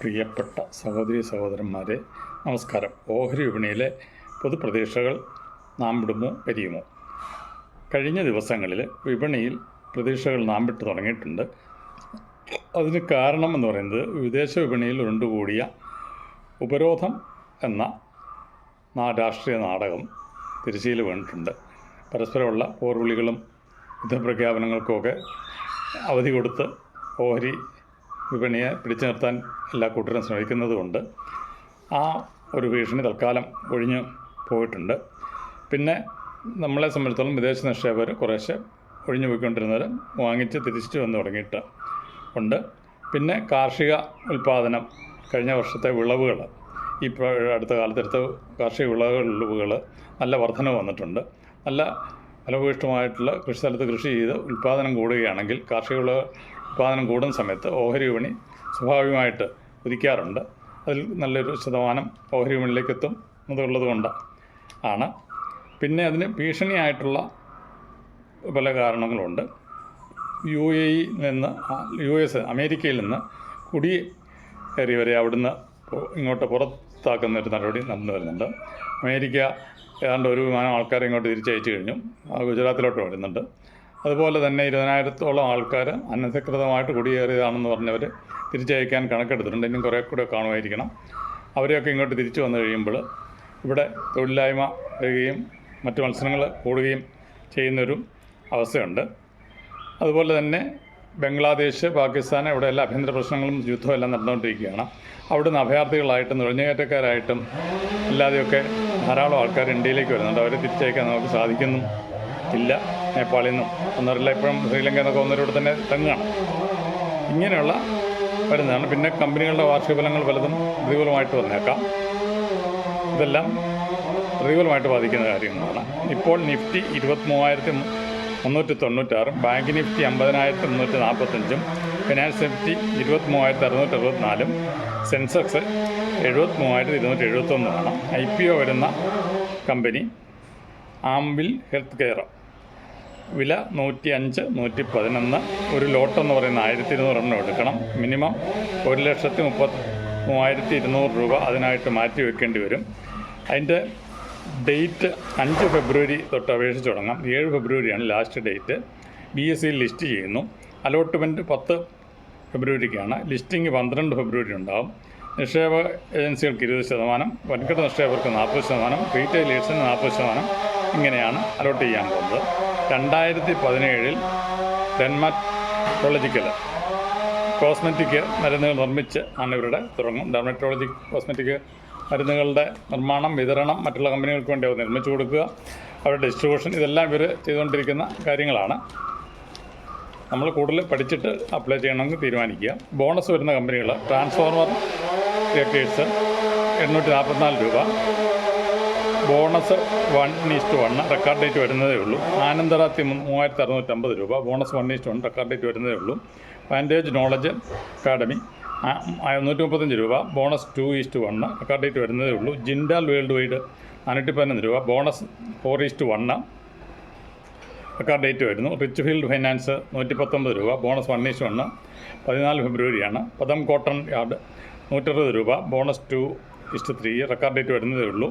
പ്രിയപ്പെട്ട സഹോദരി സഹോദരന്മാരെ നമസ്കാരം. ഓഹരി വിപണിയിലെ പൊതുപ്രതീക്ഷകൾ നാം വിടുമോ പരിയുമോ? കഴിഞ്ഞ ദിവസങ്ങളിൽ വിപണിയിൽ പ്രതീക്ഷകൾ നാം വിട്ട് തുടങ്ങിയിട്ടുണ്ട്. അതിന് കാരണം എന്ന് പറയുന്നത് വിദേശ വിപണിയിൽ ഉരുണ്ടുകൂടിയ ഉപരോധം എന്ന രാഷ്ട്രീയ നാടകം തിരശ്ശീല വീണിട്ടുണ്ട്. പരസ്പരമുള്ള പോർവിളികളും യുദ്ധപ്രഖ്യാപനങ്ങൾക്കുമൊക്കെ അവധി കൊടുത്ത് ഓഹരി വിപണിയെ പിടിച്ചു നിർത്താൻ എല്ലാ കൂട്ടരും ശ്രമിക്കുന്നതുകൊണ്ട് ആ ഒരു ഭീഷണി തൽക്കാലം ഒഴിഞ്ഞു പോയിട്ടുണ്ട്. പിന്നെ നമ്മളെ സംബന്ധിച്ചിടത്തോളം വിദേശ നിക്ഷേപകർ കുറേശ്ശെ ഒഴിഞ്ഞു പോയിക്കൊണ്ടിരുന്നവർ വാങ്ങിച്ച് തിരിച്ചു വന്ന് തുടങ്ങിയിട്ട് ഉണ്ട്. പിന്നെ കാർഷിക ഉൽപ്പാദനം കഴിഞ്ഞ വർഷത്തെ വിളവുകൾ ഇപ്പോൾ അടുത്ത കാലത്തെടുത്ത കാർഷിക വിളവുകൾ നല്ല വർധന വന്നിട്ടുണ്ട്. നല്ല ഫലഭൂയിഷ്ടമായിട്ടുള്ള കൃഷി സ്ഥലത്ത് കൃഷി ചെയ്ത് ഉൽപ്പാദനം കൂടുകയാണെങ്കിൽ കാർഷിക വിള ഉൽപ്പാദനം കൂടുന്ന സമയത്ത് ഓഹരി വിപണി സ്വാഭാവികമായിട്ട് ഉദിക്കാറുണ്ട്. അതിൽ നല്ലൊരു ശതമാനം ഓഹരി വിപണിയിലേക്ക് എത്തും എന്നുള്ളതുകൊണ്ട് ആണ്. പിന്നെ അതിന് ഭീഷണിയായിട്ടുള്ള പല കാരണങ്ങളുണ്ട്. യു എ ഇ നിന്ന് യു എസ് അമേരിക്കയിൽ നിന്ന് കുടി കയറിയവരെ അവിടുന്ന് ഇങ്ങോട്ട് പുറത്താക്കുന്ന ഒരു നടപടി നടന്നു വരുന്നുണ്ട്. അമേരിക്ക ഏതാണ്ട് ഒരു വിമാനം ആൾക്കാരെ ഇങ്ങോട്ട് തിരിച്ചയച്ചു കഴിഞ്ഞു. ഗുജറാത്തിലോട്ട് വരുന്നുണ്ട്. അതുപോലെ തന്നെ ഇരുപതിനായിരത്തോളം ആൾക്കാർ അനധികൃതമായിട്ട് കുടിയേറിയതാണെന്ന് പറഞ്ഞവർ തിരിച്ചയക്കാൻ കണക്കെടുത്തിട്ടുണ്ട്. ഇനിയും കുറേ കൂടെ കാണുമായിരിക്കണം. അവരെയൊക്കെ ഇങ്ങോട്ട് തിരിച്ചു വന്നു കഴിയുമ്പോൾ ഇവിടെ തൊഴിലില്ലായ്മ വരികയും മറ്റ് മത്സരങ്ങൾ കൂടുകയും ചെയ്യുന്നൊരു അവസ്ഥയുണ്ട്. അതുപോലെ തന്നെ ബംഗ്ലാദേശ് പാകിസ്ഥാൻ ഇവിടെ എല്ലാ ആഭ്യന്തര പ്രശ്നങ്ങളും യുദ്ധവും എല്ലാം നടന്നുകൊണ്ടിരിക്കുകയാണ്. അവിടുന്ന് അഭയാർത്ഥികളായിട്ടും നുഴഞ്ഞുകയറ്റക്കാരായിട്ടും അല്ലാതെയൊക്കെ ധാരാളം ആൾക്കാർ ഇന്ത്യയിലേക്ക് വരുന്നുണ്ട്. അവരെ തിരിച്ചയക്കാൻ നമുക്ക് സാധിക്കുന്നു ഇല്ല. നേപ്പാളിൽ നിന്നും ഒന്നരല്ല ഇപ്പോഴും ശ്രീലങ്ക എന്നൊക്കെ ഒന്നരോട് തന്നെ തങ്ങുകയാണ് ഇങ്ങനെയുള്ള വരുന്നതാണ്. പിന്നെ കമ്പനികളുടെ വാർഷിക ഫലങ്ങൾ പലതും പ്രതികൂലമായിട്ട് വന്നേക്കാം. ഇതെല്ലാം പ്രതികൂലമായിട്ട് ബാധിക്കുന്ന കാര്യങ്ങളാണ്. ഇപ്പോൾ നിഫ്റ്റി ഇരുപത്തി മൂവായിരത്തി മുന്നൂറ്റി തൊണ്ണൂറ്റാറും ബാങ്ക് നിഫ്റ്റി അമ്പതിനായിരത്തി മുന്നൂറ്റി നാൽപ്പത്തഞ്ചും ഫിനാൻസ് നിഫ്റ്റി ഇരുപത്തി മൂവായിരത്തി അറുന്നൂറ്റി അറുപത്തിനാലും സെൻസെക്സ് എഴുപത്തി മൂവായിരത്തി ഇരുന്നൂറ്റി എഴുപത്തൊന്നുമാണ് ഐ പി ഒ വരുന്ന കമ്പനി ആംബിൽ ഹെൽത്ത് കെയർ വില നൂറ്റി അഞ്ച് നൂറ്റി പതിനൊന്ന് ഒരു ലോട്ട് എന്ന് പറയുന്ന ആയിരത്തി ഇരുന്നൂറ് എണ്ണം എടുക്കണം. മിനിമം ഒരു ലക്ഷത്തി മുപ്പത്തി മൂവായിരത്തി ഇരുന്നൂറ് രൂപ അതിനായിട്ട് മാറ്റി വെക്കേണ്ടി വരും. അതിന്റെ ഡേറ്റ് അഞ്ച് ഫെബ്രുവരി തൊട്ട് അപേക്ഷിച്ച് തുടങ്ങാം. ഏഴ് ഫെബ്രുവരിയാണ് ലാസ്റ്റ് ഡേറ്റ്. ബി എസ് സിയിൽ ലിസ്റ്റ് ചെയ്യുന്നു. അലോട്ട്മെന്റ് പത്ത് ഫെബ്രുവരിക്കാണ്. ലിസ്റ്റിംഗ് പന്ത്രണ്ട് ഫെബ്രുവരി ഉണ്ടാവും. നിക്ഷേപ ഏജൻസികൾക്ക് ഇരുപത് ശതമാനം വൻകിട നിക്ഷേപകർക്ക് നാൽപ്പത് ശതമാനം റീറ്റെയിലേഴ്സിന് നാൽപ്പത് ശതമാനം ഇങ്ങനെയാണ് അലോട്ട് ചെയ്യാൻ പോകുന്നത്. രണ്ടായിരത്തി പതിനേഴിൽ ഡെർമറ്റോളജിക്കൽ കോസ്മെറ്റിക് മരുന്നുകൾ നിർമ്മിച്ച് ആണ് ഇവരുടെ തുടങ്ങും. ഡെർമറ്റോളജി കോസ്മെറ്റിക് മരുന്നുകളുടെ നിർമ്മാണം വിതരണം മറ്റുള്ള കമ്പനികൾക്ക് വേണ്ടി അവർ നിർമ്മിച്ചു കൊടുക്കുക. അവരുടെ ഡിസ്ട്രിബ്യൂഷൻ ഇതെല്ലാം ഇവർ ചെയ്തുകൊണ്ടിരിക്കുന്ന കാര്യങ്ങളാണ്. നമ്മൾ കൂടുതൽ പഠിച്ചിട്ട് അപ്ലൈ ചെയ്യണമെങ്കിൽ തീരുമാനിക്കുക. ബോണസ് വരുന്ന കമ്പനികൾ ട്രാൻസ്ഫോർമർ റിയാക്ടേഴ്സ് എണ്ണൂറ്റി നാൽപ്പത്തിനാല് രൂപ. Bonus one is to one record date വരുന്നതേ ഉള്ളൂ. ആനന്ദറാത്തി മൂവായിരത്തി അറുന്നൂറ്റമ്പത് രൂപ. Bonus one is to one record date വരുന്നതേ ഉള്ളൂ. വാന്റേജ് നോളജ് അക്കാഡമി നൂറ്റി മുപ്പത്തഞ്ച് രൂപ. Bonus two is to one record date വരുന്നതേ ഉള്ളൂ. ജിൻഡാൽ വേൾഡ് വൈഡ് നാനൂറ്റി പതിനൊന്ന് രൂപ. Bonus four is to one record date വരുന്നു. റിച്ച് ഫീൽഡ് ഫൈനാൻസ് നൂറ്റി പത്തൊമ്പത് രൂപ. ബോണസ് വൺ ഈസ്റ്റ് വണ്ണ് പതിനാല് ഫെബ്രുവരിയാണ്. പദം കോട്ടൺ യാർഡ് നൂറ്ററുപത് രൂപ. Bonus two is to three record date വരുന്നതേ ഉള്ളൂ.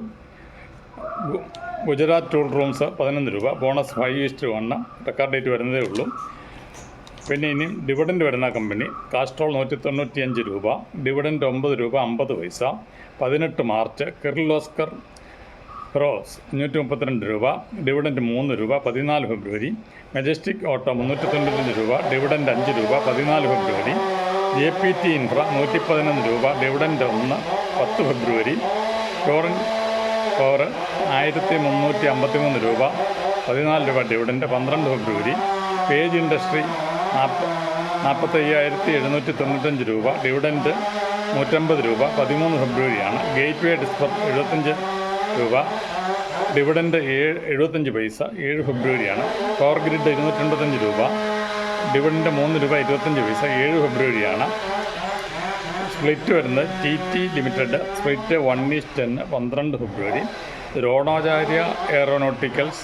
ഗുജറാത്ത് ടൂൾ റൂംസ് പതിനൊന്ന് രൂപ. Bonus five is to one. Record date വരുന്നതേ ഉള്ളൂ. പിന്നെ ഇനിയും ഡിവിഡൻഡ് വരുന്ന കമ്പനി കാസ്ട്രോൾ നൂറ്റി തൊണ്ണൂറ്റിയഞ്ച് രൂപ. ഡിവിഡൻഡ് ഒമ്പത് രൂപ അമ്പത് പൈസ. പതിനെട്ട് മാർച്ച് കിർലോസ്കർ ക്രോസ് അഞ്ഞൂറ്റി മുപ്പത്തിരണ്ട് രൂപ. ഡിവിഡൻഡ് മൂന്ന് രൂപ പതിനാല് ഫെബ്രുവരി. മെജസ്റ്റിക് ഓട്ടോ മുന്നൂറ്റി തൊണ്ണൂറ്റഞ്ച് രൂപ. ഡിവിഡൻഡ് അഞ്ച് രൂപ പതിനാല് ഫെബ്രുവരി. ജെ പി ടി ഇൻഫ്ര നൂറ്റി പതിനൊന്ന് രൂപ. ഡിവിഡൻഡ് ഒന്ന് പത്ത് ഫെബ്രുവരി. ടോറൻ പവർ ആയിരത്തി മുന്നൂറ്റി അമ്പത്തി മൂന്ന് രൂപ പതിനാല് രൂപ ഡിവിഡന്റ് പന്ത്രണ്ട് ഫെബ്രുവരി പേജ് ഇൻഡസ്ട്രി നാൽപ്പ നാൽപ്പത്തയ്യായിരത്തി എഴുന്നൂറ്റി തൊണ്ണൂറ്റഞ്ച് രൂപ ഡിവിഡന്റ് നൂറ്റമ്പത് രൂപ പതിമൂന്ന് ഫെബ്രുവരിയാണ് ഗേറ്റ് വേ ഡിസ്പർ എഴുപത്തഞ്ച് രൂപ ഡിവിഡന്റ് ഏഴ് എഴുപത്തഞ്ച് പൈസ ഏഴ് ഫെബ്രുവരിയാണ് പവർ ഗ്രിഡ് ഇരുന്നൂറ്റൻപത്തഞ്ച് രൂപ ഡിവിഡന്റ് മൂന്ന് രൂപ ഇരുപത്തഞ്ച് പൈസ ഏഴ് ഫെബ്രുവരിയാണ് സ്പ്ലിറ്റ് വരുന്നത് T T Limited split one is ten പന്ത്രണ്ട് ഫെബ്രുവരി. ദ്രോണാചാര്യ എയറോനോട്ടിക്കൽസ്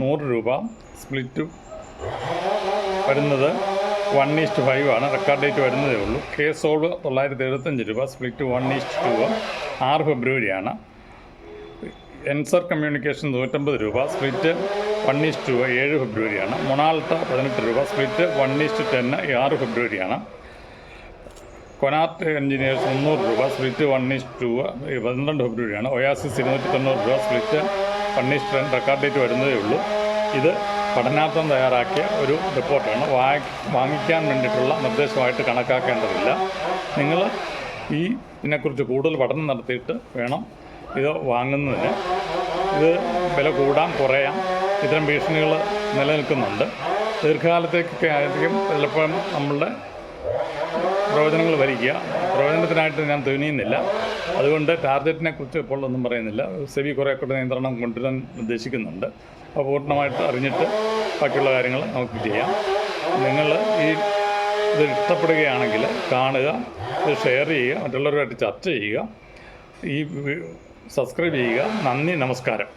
നൂറ് രൂപ. സ്പ്ലിറ്റ് വരുന്നത് വൺ ഈസ്റ്റ് ഫൈവ് ആണ്. റെക്കോർഡ് ഡേറ്റ് വരുന്നതേ ഉള്ളൂ. കെ സോൾവ് തൊള്ളായിരത്തി എഴുപത്തഞ്ച് രൂപ. സ്പ്ലിറ്റ് വൺ ഈസ്റ്റ് ടു ആറ് ഫെബ്രുവരിയാണ് എൻസർ കമ്മ്യൂണിക്കേഷൻ നൂറ്റമ്പത് രൂപ. സ്പ്ലിറ്റ് വൺ ഈസ്റ്റ് ടു ഏഴ് ഫെബ്രുവരിയാണ് മൊണാൾട്ട പതിനെട്ട് രൂപ. സ്പ്ലിറ്റ് വൺ ഈസ്റ്റ് ടെന്ന് ആറ് ഫെബ്രുവരിയാണ് കൊനാർട്ട് എഞ്ചിനീയേഴ്സ് മുന്നൂറ് രൂപ സ്പ്ലിറ്റ് വൺ ഈസ്റ്റ് ടു പന്ത്രണ്ട് ഫെബ്രുവരിയാണ്. ഒയാസിസ് ഇരുന്നൂറ്റി തൊണ്ണൂറ് രൂപ split one is to ten record date വരുന്നതേ ഉള്ളൂ. ഇത് പഠനാർത്ഥം തയ്യാറാക്കിയ ഒരു റിപ്പോർട്ടാണ്. വാങ്ങി വാങ്ങിക്കാൻ വേണ്ടിയിട്ടുള്ള നിർദ്ദേശമായിട്ട് കണക്കാക്കേണ്ടതില്ല. നിങ്ങൾ ഈ ഇതിനെക്കുറിച്ച് കൂടുതൽ പഠനം നടത്തിയിട്ട് വേണം ഇത് വാങ്ങുന്നതിന്. ഇത് വില കൂടാം കുറയാം. ഇത്തരം ഭീഷണികൾ നിലനിൽക്കുന്നുണ്ട്. ദീർഘകാലത്തേക്കൊക്കെ ആയിരിക്കും ചിലപ്പം നമ്മളുടെ പ്രവചനങ്ങൾ വരിക്കുക പ്രവചനത്തിനായിട്ട് ഞാൻ തുനിയുന്നില്ല അതുകൊണ്ട് ടാർഗറ്റിനെ കുറിച്ച് ഇപ്പോൾ ഒന്നും പറയുന്നില്ല. സെബി കുറേ കൂടെ നിയന്ത്രണം കൊണ്ടുവരാൻ ഉദ്ദേശിക്കുന്നുണ്ട്. അപ്പോൾ പൂർണമായിട്ട് അറിഞ്ഞിട്ട് ബാക്കിയുള്ള കാര്യങ്ങൾ നമുക്ക് ചെയ്യാം. നിങ്ങൾ ഈ ഇത് ഇഷ്ടപ്പെടുകയാണെങ്കിൽ കാണുക ഇത് ഷെയർ ചെയ്യുക മറ്റുള്ളവരുമായിട്ട് ചർച്ച ചെയ്യുക ഈ സബ്സ്ക്രൈബ് ചെയ്യുക. നന്ദി നമസ്കാരം.